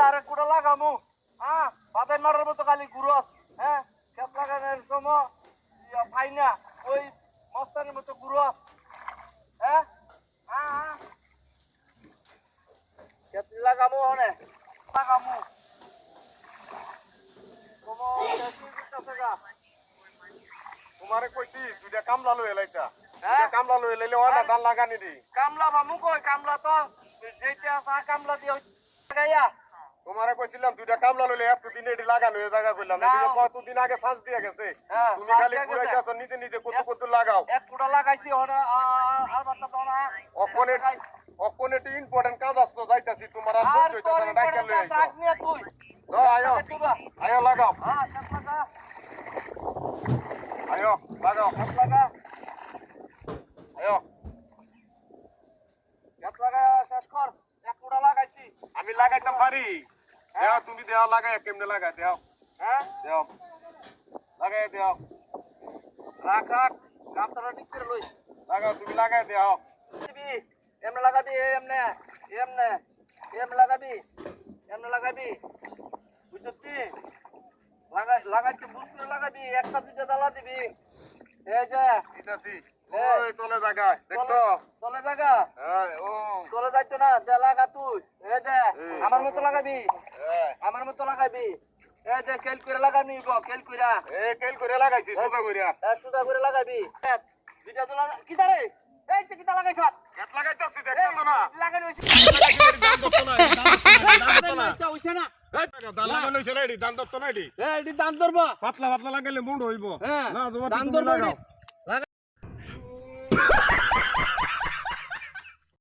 আর কুড়া লাগামু। হ্যাঁ বাতাই মারার মতো খালি গুরস হ্যাঁ খেত লাগানোর সময় ইয়া পাই না ওই মস্তানের মতো গুরস হ্যাঁ হ্যাঁ হ্যাঁ। খেত লাগামু হনে লাগামু। তোমার কইছি দুইটা কামলা লই এলাইতা হ্যাঁ? কামলা লই এলাইলে ওনা ধান লাগানি দি। কামলা মামু কই কামলা তো যেটা আছে কামলা দিয়ে গাইয়া তোমারে কইছিলাম দুইটা কামলা লইলে এত দিন এডি লাগানো এ জায়গা কইলাম। এদিকে কতদিন আগে সাজ দিয়া গেছে। হ্যাঁ, তুমি খালি। ঘুরাইতেছ নিজে নিজে কত কত লাগাও। এক ফুটা লাগাইছি ওনা আর বাতা না। অকনে অকনে টি ইম্পর্টেন্ট কাজ আসতো যাইতাছি তোমার আর সহ্য হইতাছে না ডাক্তার লই আইছো তুই। দাও আয়ো। আয়ো লাগাও। হ্যাঁ সাত লাগা। আয়ো লাগাও। সাত লাগা। আয়ো সাত লাগা শেষ কর এক ফুটা লাগাইছি আমি লাগাইতাম পারি। দেও তুমি দেও লাগাই কেমনে লাগাই? দেও। হ্যাঁ? দেও। লাগাই দেও। রাখ রাখ। গামছাটা ঠিক করে লই। লাগাও তুমি লাগাই দেও। দিবি। এমনে লাগাবি এমনে এমনে এমনে লাগাবি এমনে লাগাবি। বুঝছি লাগাই লাগাইতে বুঝ করে লাগাবি। একটা দুইটা দালা দিবি। এই যে এই। ওই তলে জায়গায় দেখছ? চলে জায়গা হ্যাঁ ও। চলে যাইতো না যে লাগা তুই। এই যে আমার মতো লাগাবি। হ্যাঁ। আমার মতো লাগাবি। এই যে কেল করে লাগানি গো কেল কইরা। এ কেল করে লাগাইছি সোজা কইরা। এ সুদা করে লাগাবি। দুইটা তো লাগা কি দারে এই যে কিটা লাগাইছ? কেট লাগাইতাছি দেখতেছো না? লাগাইছি দাম দত্ত না এডি দাম দত্ত না দাম দত্ত না হইছে না দাম লাগানো হইছে দাম দত্ত না এটি? দান ধরবা পাতলা পাতলা লাগাইলে মুন্ড হইব। হ্যাঁ, না তুমি ধরবো।